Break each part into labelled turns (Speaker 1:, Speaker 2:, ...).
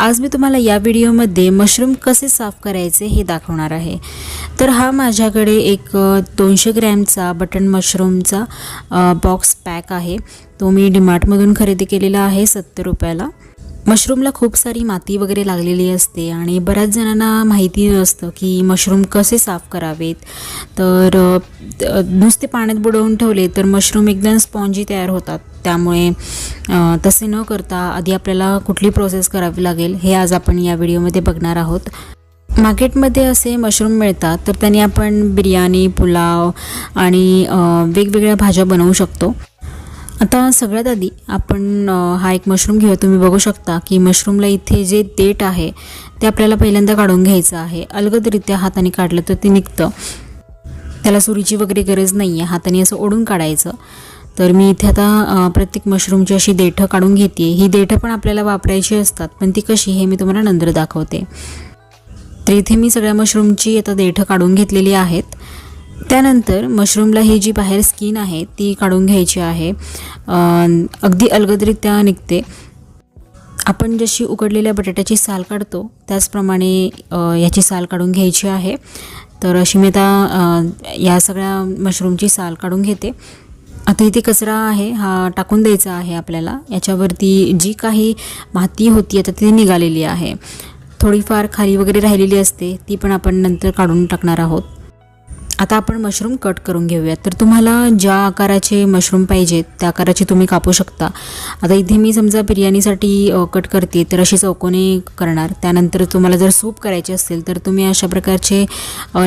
Speaker 1: आज मी तुम्हाला या व्हिडिओमध्ये मशरूम कसे साफ करायचे हे दाखवणार आहे. तर हा माझ्याकडे एक दोनशे ग्रॅमचा बटन मशरूमचा बॉक्स पॅक आहे. तो मी डीमार्टमधून खरेदी केलेला आहे सत्तर रुपयाला. मशरूमला खूप सारी माती वगैरे लागलेली असते आणि बऱ्याच जणांना माहिती नसतं की मशरूम कसे साफ करावेत. तर नुसते पाण्यात बुडवून ठेवले तर मशरूम एकदम स्पॉन्जी तयार होतात. त्यामुळे तसे न करता आधी आपल्याला कुठली प्रोसेस करावी लागेल हे आज आपण या व्हिडिओमध्ये बघणार आहोत. मार्केटमध्ये असे मशरूम मिळतात तर त्यांनी आपण बिर्याणी पुलाव आणि वेगवेगळ्या भाज्या बनवू शकतो. आता सगळ्यात आधी आपण हा एक मशरूम घेऊया. तुम्ही बघू शकता की मशरूमला इथे जे देठ आहे ते आपल्याला पहिल्यांदा काढून घ्यायचं आहे. अलगदरित्या हाताने काढलं तर ते निघतं. त्याला सुरीची वगैरे गरज नाही आहे हाताने असं ओढून काढायचं. तर मी इथे आता प्रत्येक मशरूमची अशी देठं काढून घेते ही देठं पण आपल्याला वापरायची असतात पण ती कशी हे मी तुम्हाला नंतर दाखवते. तर इथे मी सगळ्या मशरूमची आता देठं काढून घेतलेली आहेत. त्यानंतर मशरूमला ही जी बाहेर स्किन आहे ती काढून घ्यायची आहे. अगदी अलगदरित्या निघते. आपण जशी उकडलेल्या बटाट्याची साल काढतो त्याचप्रमाणे याची साल काढून घ्यायची आहे. तर अशी मी आता या सगळ्या मशरूमची साल काढून घेते. आता इथे कचरा आहे हा टाकून द्यायचा आहे आपल्याला. याच्यावरती जी काही माती होती आता ती निघालेली आहे. थोडीफार खाली वगैरे राहिलेली असते ती पण आपण नंतर काढून टाकणार आहोत. आता आपण मशरूम कट करून घेऊयात. तर तुम्हाला ज्या आकाराचे मशरूम पाहिजेत त्या आकाराचे तुम्ही कापू शकता. आता इथे मी समजा बिर्याणीसाठी कट करते तर अशी चौकोने करणार. त्यानंतर तुम्हाला जर सूप करायचे असेल तर तुम्ही अशा प्रकारचे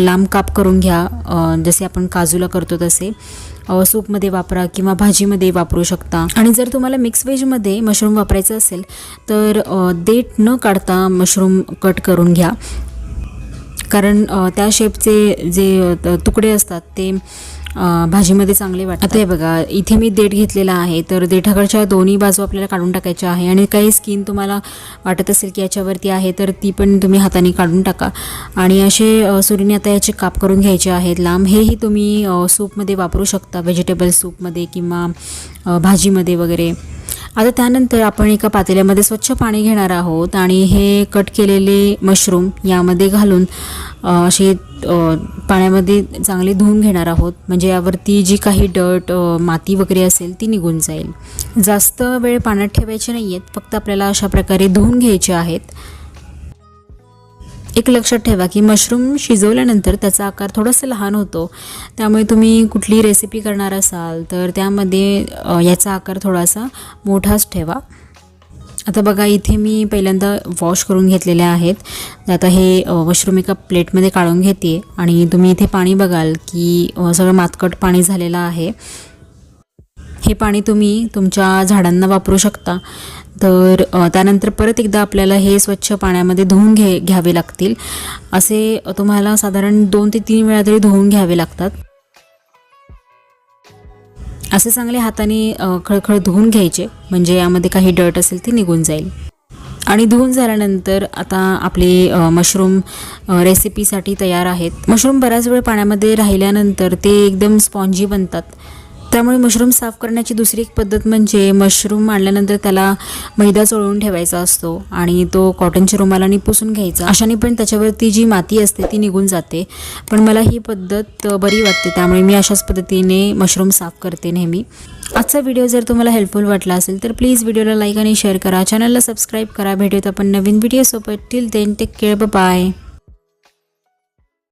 Speaker 1: लांब काप करून घ्या. जसे आपण काजूला करतो तसे. सूपमध्ये वापरा किंवा भाजीमध्ये वापरू शकता. आणि जर तुम्हाला मिक्स व्हेजमध्ये मशरूम वापरायचं असेल तर देठ न काढता मशरूम कट करून घ्या. कारण त्या शेपचे जे तुकडे असतात ते भाजीमध्ये चांगले वाटतात. आता हे बघा इथे मी देठ घेतलेला आहे तर देठाकडच्या दोन्ही बाजू आपल्याला काढून टाकायच्या आहे आणि काही स्किन तुम्हाला वाटत असेल की याच्यावरती आहे तर ती पण तुम्ही हाताने काढून टाका. आणि असे सुरीने आता याचे काप करून घ्यायचे आहेत. लांब हेही तुम्ही सूपमध्ये वापरू शकता व्हेजिटेबल सूपमध्ये किंवा भाजीमध्ये वगैरे. आता त्यानंतर आपण एका पातेल्यामध्ये स्वच्छ पाणी घेणार आहोत आणि हे कट केलेले मशरूम यामध्ये घालून असे पाण्यामध्ये चांगले धुवून घेणार आहोत. म्हणजे यावरती जी काही डट माती वगैरे असेल ती निघून जाईल. जास्त वेळ पाण्यात ठेवायचे नाही आहेत फक्त आपल्याला अशा प्रकारे धुवून घ्यायचे आहेत. एक लक्षात ठेवा की मशरूम शिजवल्यानंतर त्याचा आकार थोडासा लहान होतो. त्यामुळे तुम्ही कुठली रेसिपी करणार असाल तर त्यामध्ये याचा आकार थोडासा मोठाच ठेवा. आता बघा इथे मी पहिल्यांदा वॉश करून घेतलेले आहेत. आता हे मशरूम एका प्लेटमध्ये काढून घेते. आणि तुम्ही इथे पाणी बघाल की सगळं मातकट पाणी झालेलं आहे. हे पाणी तुम्ही तुमच्या झाडांना वापरू शकता. तर त्यानंतर परत एकदा आपल्याला हे स्वच्छ पाण्यामध्ये धुवून घे घ्यावे लागतील. असे तुम्हाला साधारण दोन ते तीन वेळा तरी धुवून घ्यावे लागतात. असे चांगले हाताने खळखळ धुवून घ्यायचे. म्हणजे यामध्ये काही डर्ट असेल ते निघून जाईल. आणि धुवून झाल्यानंतर आता आपले मशरूम रेसिपीसाठी तयार आहेत. मशरूम बराच वेळ पाण्यामध्ये राहिल्यानंतर ते एकदम स्पॉन्जी बनतात. त्यामुळे मशरूम साफ करण्याची दुसरी एक पद्धत म्हणजे मशरूम आणल्यानंतर त्याला मैदा चोळून ठेवायचा असतो आणि तो कॉटनच्या रुमालाने पुसून घ्यायचा. अशाने पण त्याच्यावरती जी माती असते ती निघून जाते. पण मला ही पद्धत बरी वाटते त्यामुळे मी अशाच पद्धतीने मशरूम साफ करते नेहमी. आजचा व्हिडिओ जर तुम्हाला हेल्पफुल वाटला असेल तर प्लीज व्हिडिओला लाईक आणि शेअर करा. चॅनलला सबस्क्राईब करा. भेटूयात आपण नवीन व्हिडिओसोबत till then take care bye